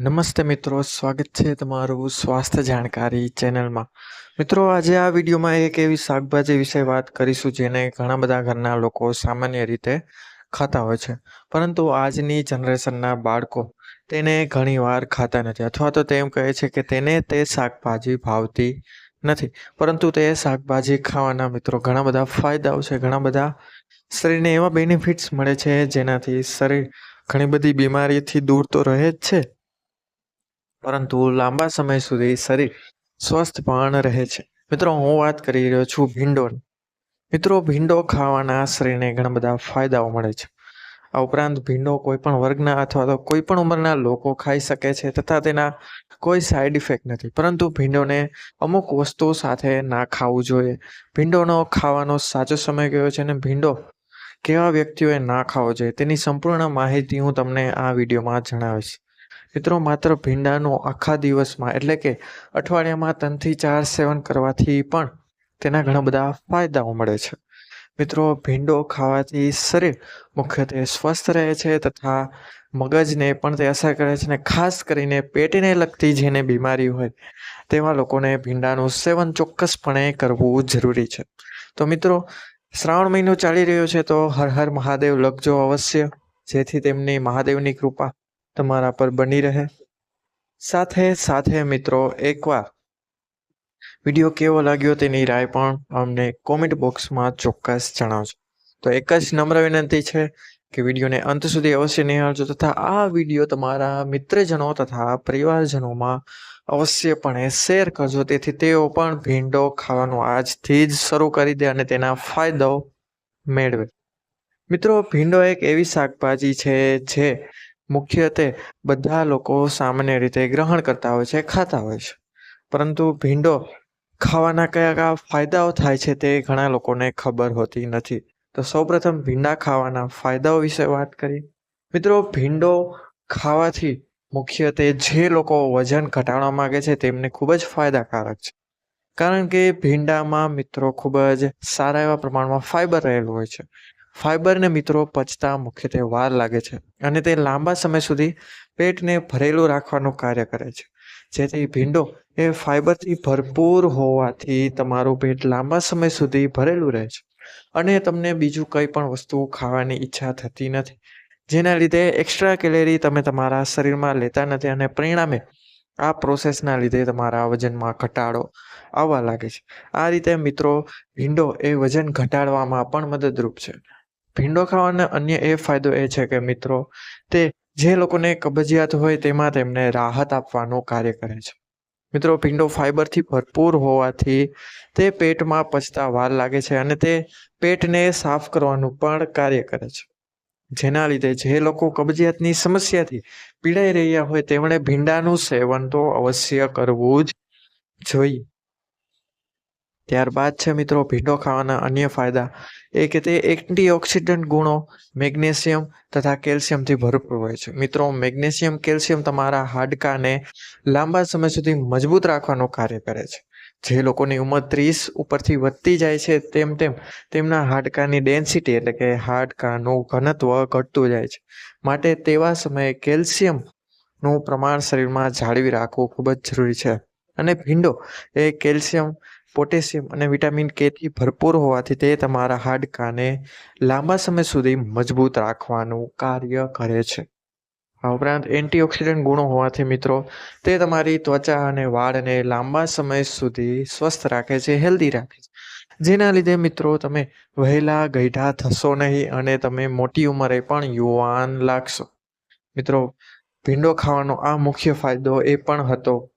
નમસ્તે મિત્રો, સ્વાગત છે તમારું સ્વાસ્થ્ય જાણકારી ચેનલમાં. મિત્રો, આજે આ વિડીયોમાં એક એવી શાકભાજી વિશે વાત કરીશું જેને ઘણા બધા ઘરના લોકો સામાન્ય રીતે ખાતા હોય છે. પરંતુ આજની જનરેશનના બાળકો તેને ઘણીવાર ખાતા નથી અથવા તો તેમ કહે છે કે તેને તે શાકભાજી ભાવતી નથી. પરંતુ તે શાકભાજી ખાવાના મિત્રો ઘણા બધા ફાયદાઓ છે. ઘણા બધા શરીરને એવા બેનિફિટ્સ મળે છે જેનાથી શરીર ઘણી બધી બીમારીથી દૂર તો રહે જ છે. પરંતુ લાંબા સમય સુધી શરીર સ્વસ્થ પણ રહે છે. મિત્રો, હું વાત કરી રહ્યો છું ભીંડોની. મિત્રો, ભીંડો ખાવાના શરીરને ઘણા બધા ફાયદાઓ મળે છે. આ ઉપરાંત ભીંડો કોઈ પણ વર્ગના અથવા તો કોઈ પણ ઉંમરના લોકો ખાઈ શકે છે તથા તેના કોઈ સાઈડ ઇફેક્ટ નથી. પરંતુ ભીંડોને અમુક વસ્તુઓ સાથે ના ખાવું જોઈએ. ભીંડોનો ખાવાનો સાચો સમય કયો છે અને ભીંડો કેવા વ્યક્તિઓએ ના ખાવો જોઈએ તેની સંપૂર્ણ માહિતી હું તમને આ વિડીયોમાં જણાવીશ. મિત્રો, માત્ર ભીંડાનો આખા દિવસમાં, એટલે કે અઠવાડિયામાં ત્રણથી ચાર સેવન કરવાથી પણ તેના ઘણા બધા ફાયદાઓ મળે છે. મિત્રો, ભીંડો ખાવાથી શરીર મુખ્યત્વે સ્વસ્થ રહે છે તથા મગજને પણ તે અસર કરે છે અને ખાસ કરીને પેટને લગતી જેને બીમારી હોય તેવા લોકોને ભીંડાનું સેવન ચોક્કસપણે કરવું જરૂરી છે. તો મિત્રો, શ્રાવણ મહિનો ચાલી રહ્યો છે તો હર હર મહાદેવ લખજો અવશ્ય, જેથી તેમની મહાદેવની કૃપા તમારા પર બની રહે. સાથે સાથે મિત્રો, એકવાર. વીડિયો કેવો લાગ્યો તેની રાય પણ અમને કોમેન્ટ બોક્સમાં ચોક્કસ જણાવજો. તો એક જ નમ્ર વિનંતી છે કે વિડીયોને અંત સુધી અવશ્ય નિહાળજો તથા આ વીડિયો તમારા મિત્રજનો તથા પરિવારજનોમાં અવશ્યપણે શેર કરજો. તેથી તેઓ પણ ભીંડો ખાવાનું આજથી જ શરૂ કરી દે અને તેના ફાયદો મેળવે. મિત્રો, ભીંડો એક એવી શાકભાજી છે જે મુખ્યત્વે બધા લોકો સામાન્ય રીતે ગ્રહણ કરતા હોય છે, ખાતા હોય છે. પરંતુ ભીંડો ખાવાના કયા કયા ફાયદાઓ થાય છે તે ઘણા લોકોને ખબર હોતી નથી. તો સૌપ્રથમ ભીંડા ખાવાના ફાયદાઓ વિશે વાત કરી મિત્રો, ભીંડો ખાવાથી મુખ્યત્વે જે લોકો વજન ઘટાડવા માંગે છે તેમને ખૂબ જ ફાયદાકારક છે. કારણ કે ભીંડામાં મિત્રો ખૂબ જ સારા એવા પ્રમાણમાં ફાઈબર રહેલું હોય છે. ફાઈબરને મિત્રો પચતા મુખ્યત્વે વાર લાગે છે અને તે લાંબા સમય સુધી પેટને ભરેલું રાખવાનું કાર્ય કરે છે. જેથી ભીંડો એ ફાઇબરથી ભરપૂર હોવાથી તમારું પેટ લાંબા સમય સુધી ભરેલું રહે છે. અને તમને બીજું કંઈ પણ વસ્તુ ખાવાની ઈચ્છા થતી નથી, જેના લીધે એક્સ્ટ્રા કેલેરી તમે તમારા શરીરમાં લેતા નથી અને પરિણામે આ પ્રોસેસના લીધે તમારા વજનમાં ઘટાડો આવવા લાગે છે. આ રીતે મિત્રો ભીંડો એ વજન ઘટાડવામાં પણ મદદરૂપ છે. ભીંડો ખાવાનો અન્ય એ ફાયદો એ છે કે મિત્રો, તે જે લોકોને કબજિયાત હોય તેમાં તેમને રાહત આપવાનું કાર્ય કરે છે. મિત્રો, ભીંડો ફાઈબરથી ભરપૂર હોવાથી તે પેટમાં પચતા વાર લાગે છે અને તે પેટને સાફ કરવાનું પણ કાર્ય કરે છે. જેના લીધે જે લોકો કબજિયાતની સમસ્યાથી પીડાઈ રહ્યા હોય, તેમણે ભીંડાનું સેવન તો અવશ્ય કરવું જ જોઈએ. ત્યારબાદ છે મિત્રો, ભીંડો ખાવાના અન્ય ફાયદા. એ કે તે એન્ટીઓક્સિડન્ટ ગુણો મેગ્નેશિયમ તથા કેલ્શિયમથી ભરપૂર હોય છે. મિત્રો, મેગ્નેશિયમ, કેલ્શિયમ તમારા હાડકાને લાંબા સમય સુધી મજબૂત રાખવાનું કાર્ય કરે છે. જે લોકોની ઉંમર ત્રીસ ઉપરથી વધતી જાય છે, તેમ તેમ તેમના હાડકાની ડેન્સિટી એટલે કે હાડકાનું ઘનત્વ ઘટતું જાય છે. માટે તેવા સમયે કેલ્શિયમનું પ્રમાણ શરીરમાં જાળવી રાખવું ખૂબ જ જરૂરી છે. અને ભીંડો એ કેલ્શિયમ પોટેશિયમ અને વિટામિન કેથી ભરપૂર હોવાથી તે તમારા હાડકાને લાંબા સમય સુધી મજબૂત રાખવાનું કાર્ય કરે છે. આ ઉપરાંત એન્ટીઓક્સિડન્ટ ગુણો હોવાથી મિત્રો, તે તમારી ત્વચા અને વાળને લાંબા સમય સુધી સ્વસ્થ રાખે છે, હેલ્ધી રાખે છે. જેના લીધે મિત્રો, તમે વહેલા ગઈઢા થશો નહીં અને તમે મોટી ઉંમરે પણ યુવાન લાગશો. મિત્રો, ભીંડો ખાવાનો આ મુખ્ય ફાયદો એ પણ હતો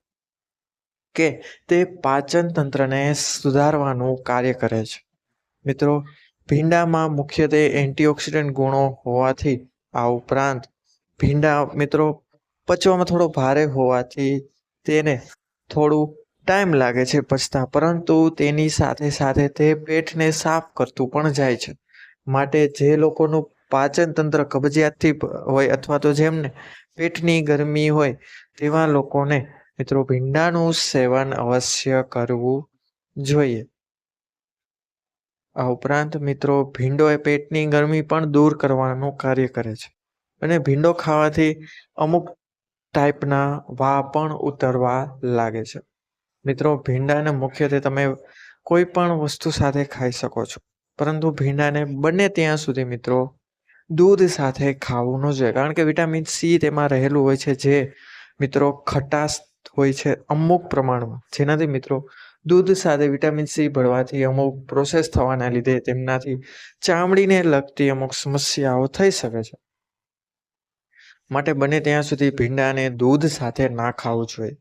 કે તે પાચન તંત્રને સુધારવાનું કાર્ય કરે છે. મિત્રો, ભીંડામાં મુખ્યત્વે એન્ટીઓક્સિડન્ટ ગુણો હોવાથી આ ઉપરાંત ભીંડા મિત્રો પચવામાં થોડો ભારે હોવાથી તેને થોડું ટાઈમ લાગે છે પચતા, પરંતુ તેની સાથે સાથે તે પેટને સાફ કરતું પણ જાય છે. માટે જે લોકોનું પાચન તંત્ર કબજિયાતથી હોય અથવા તો જેમને પેટની ગરમી હોય તેવા લોકોને મિત્રો, ભીંડાનું સેવન અવશ્ય કરવું જોઈએ. આ ઉપરાંત મિત્રો ભીંડો એ પેટની ગરમી પણ દૂર કરવાનું કાર્ય કરે છે. અને ભીંડો ખાવાથી અમુક ટાઈપના વા પણ ઉતરવા લાગે છે. મિત્રો, ભીંડાને મુખ્યત્વે તમે કોઈ પણ વસ્તુ સાથે ખાઈ શકો છો. પરંતુ ભીંડાને બને ત્યાં સુધી મિત્રો, દૂધ સાથે ખાવું ન જોઈએ. કારણ કે વિટામિન સી તેમાં રહેલું હોય છે, જે મિત્રો ખટાશ હોય છે અમુક પ્રમાણમાં. જેનાથી મિત્રો, દૂધ સાથે વિટામિન સી ભરવાથી અમુક પ્રોસેસ થવાના લીધે તેમનાથી ચામડીને લગતી અમુક સમસ્યાઓ થઈ શકે છે. માટે બને ત્યાં સુધી ભીંડાને દૂધ સાથે ના ખાવું જોઈએ.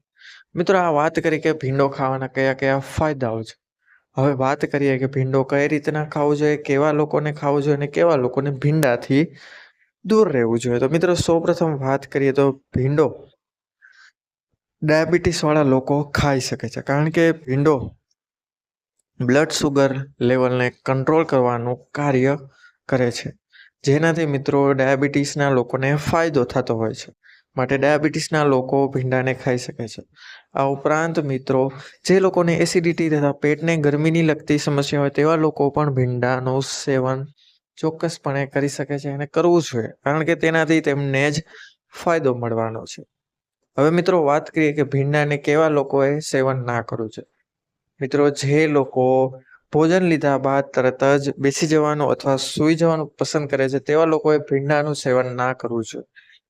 મિત્રો, આ વાત કરી કે ભીંડો ખાવાના કયા કયા ફાયદાઓ છે. હવે વાત કરીએ કે ભીંડો કઈ રીતના ખાવું જોઈએ, કેવા લોકોને ખાવું જોઈએ અને કેવા લોકોને ભીંડાથી દૂર રહેવું જોઈએ. તો મિત્રો, સૌપ્રથમ વાત કરીએ તો ભીંડો ડાયાબિટીસવાળા લોકો ખાઈ શકે છે. કારણ કે ભીંડો બ્લડ સુગર લેવલને કંટ્રોલ કરવાનું કાર્ય કરે છે. જેનાથી મિત્રો ડાયાબિટીસના લોકોને ફાયદો થતો હોય છે. માટે ડાયાબિટીસના લોકો ભીંડાને ખાઈ શકે છે. આ ઉપરાંત મિત્રો, જે લોકોને એસિડિટી તથા પેટને ગરમીની લગતી સમસ્યા હોય તેવા લોકો પણ ભીંડાનું સેવન ચોક્કસપણે કરી શકે છે અને કરવું જોઈએ. કારણ કે તેનાથી તેમને જ ફાયદો મળવાનો છે. હવે મિત્રો વાત કરીએ કે ભીંડાને કેવા લોકોએ સેવન ના કરવું છે? મિત્રો જે લોકો ભોજન લીધા બાદ તરત જ બેસી જવાનું અથવા સૂઈ જવાનું પસંદ કરે છે, તેવા લોકોએ ભીંડાનું સેવન ના કરવું જોઈએ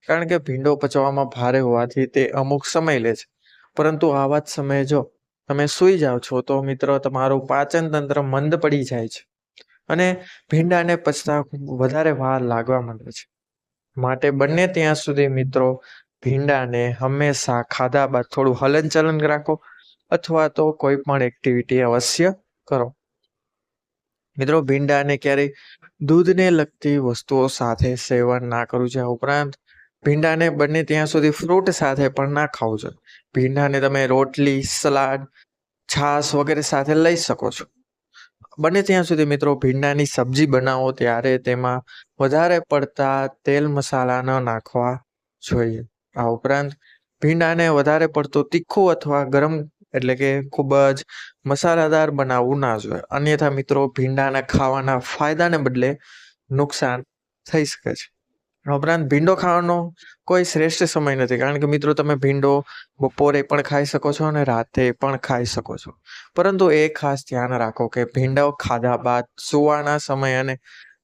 કારણ કે ભીંડો પચવામાં ભારે હોવાથી તે અમુક સમય લે છે. પરંતુ આવા જ સમયે જો તમે સૂઈ જાઓ છો, તો મિત્રો તમારું પાચન તંત્ર મંદ પડી જાય છે. અને ભીંડાને પચતા વધારે વાર લાગવા માંડે છે. માટે બંને ત્યાં સુધી મિત્રો ભીંડાને હંમેશા ખાધા બાદ થોડું હલનચલન રાખો અથવા તો કોઈ પણ એક્ટિવિટી અવશ્ય કરો. મિત્રો, ભીંડાને ક્યારેય દૂધને લગતી વસ્તુઓ સાથે સેવન ના કરવું છે ઉપરાંત ભીંડાને બને ત્યાં સુધી ફ્રૂટ સાથે પણ ના ખાવું જોઈએ. ભીંડાને તમે રોટલી, સલાડ, છાશ વગેરે સાથે લઈ શકો છો. બને ત્યાં સુધી મિત્રો, ભીંડાની સબ્જી બનાવો ત્યારે તેમાં વધારે પડતા તેલ મસાલા ન નાખવા જોઈએ. આ ઉપરાંત ભીંડાને વધારે પડતું તીખું અથવા ગરમ એટલે કે ખૂબ જ મસાલાદાર બનાવવું ના જોઈએ. અન્યથા મિત્રો, ભીંડાના ખાવાના ફાયદાને બદલે નુકસાન થઈ શકે છે. ઉપરાંત ભીંડો ખાવાનો કોઈ શ્રેષ્ઠ સમય નથી, કારણ કે મિત્રો, તમે ભીંડો બપોરે પણ ખાઈ શકો છો અને રાતે પણ ખાઈ શકો છો. પરંતુ એ ખાસ ધ્યાન રાખો કે ભીંડો ખાધા બાદ સુવાના સમય અને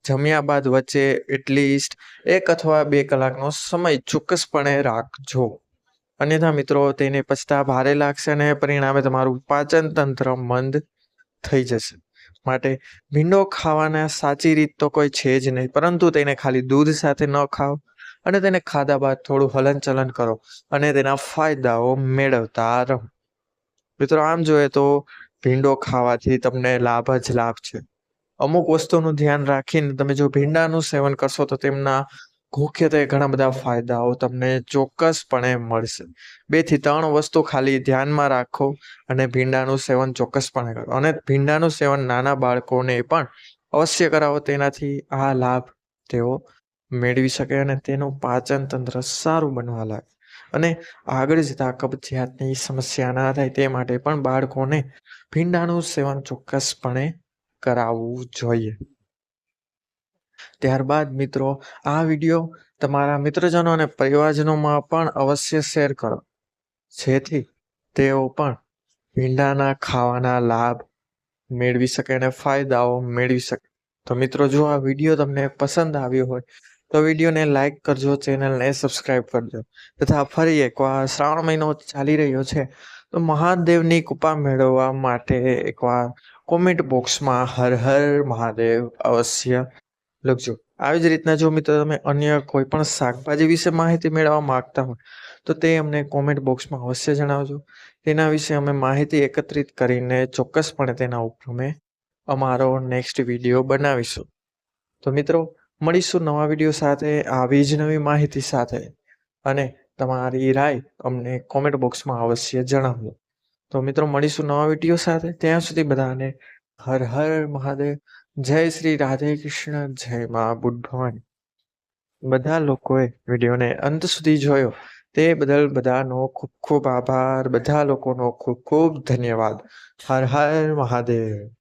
જમ્યા બાદ વચ્ચે એટલીસ્ટ એક અથવા બે કલાકનો સમય ચોક્કસપણે રાખજો. અન્યથા મિત્રો, તેને પછતા ભારે લાગશે અને પરિણામે તમારું પાચન તંત્ર મંદ થઈ જશે. માટે ભીંડો ખાવાના સાચી રીત તો કોઈ છે જ નહીં, પરંતુ તેને ખાલી દૂધ સાથે ન ખાઓ અને તેને ખાધા બાદ થોડું હલનચલન કરો અને તેના ફાયદાઓ મેળવતા રહો. મિત્રો, આમ જોઈએ તો ભીંડો ખાવાથી તમને લાભ જ લાભ છે. અમુક વસ્તુનું ધ્યાન રાખીને તમે જો ભીંડાનું સેવન કરશો તો તેમના મુખ્યત્વે ઘણા બધા ફાયદાઓ તમને ચોક્કસપણે મળશે. બેથી ત્રણ વસ્તુ ખાલી ધ્યાનમાં રાખો અને ભીંડાનું સેવન ચોક્કસપણે કરો. અને ભીંડાનું સેવન નાના બાળકોને પણ અવશ્ય કરાવો. તેનાથી આ લાભ તેઓ મેળવી શકે અને તેનું પાચન તંત્ર સારું બનવા લાગે. અને આગળ જતા કબજિયાતની સમસ્યા ના થાય તે માટે પણ બાળકોને ભીંડાનું સેવન ચોક્કસપણે કરાવવું જોઈએ. ત્યારબાદ મિત્રો, આ વીડિયો તમારા મિત્રજનો અને પરિવારજનોમાં પણ અવશ્ય શેર કરો. જેથી તેઓ પણ ભીંડાના ખાવાના લાભ મેળવી શકે અને ફાયદાઓ મેળવી શકે. તો મિત્રો, જો આ વીડિયો તમને પસંદ આવ્યો હોય, તો વિડીયોને લાઈક કરજો, ચેનલને સબસ્ક્રાઈબ કરજો. તથા ફરી એકવાર શ્રાવણ મહિનો ચાલી રહ્યો છે, તો મહાદેવની કૃપા મેળવવા માટે એકવાર કોમેન્ટ બોક્સમાં હર હર મહાદેવ અવશ્ય લખજો. આવી જ રીતના જો મિત્રો તમે અન્ય કોઈ પણ શાકભાજી વિશે માહિતી મેળવવા માંગતા હોય, તો તે અમને કોમેન્ટ બોક્સમાં અવશ્ય જણાવજો. તેના વિશે અમે માહિતી એકત્રિત કરીને ચોક્કસપણે તેના ઉપર અમે અમારો નેક્સ્ટ વીડિયો બનાવીશું. તો મિત્રો, મળીશું નવા વીડિયો સાથે, આવી જ નવી માહિતી સાથે. અને તમારી રાય અમને કોમેન્ટ બોક્સમાં અવશ્ય જણાવજો તો મિત્રો મળીશું નવા વીડિયો સાથે. ત્યાં સુધી બધાને હર હર મહાદેવ. જય શ્રી રાધે કૃષ્ણ. જય મા બુદ્ધવાની બધા લોકોએ વિડીયોને અંત સુધી જોયો. તે બદલ બધાનો ખૂબ ખૂબ આભાર. બધા લોકોનો ખૂબ ખૂબ ધન્યવાદ. હર હર મહાદેવ.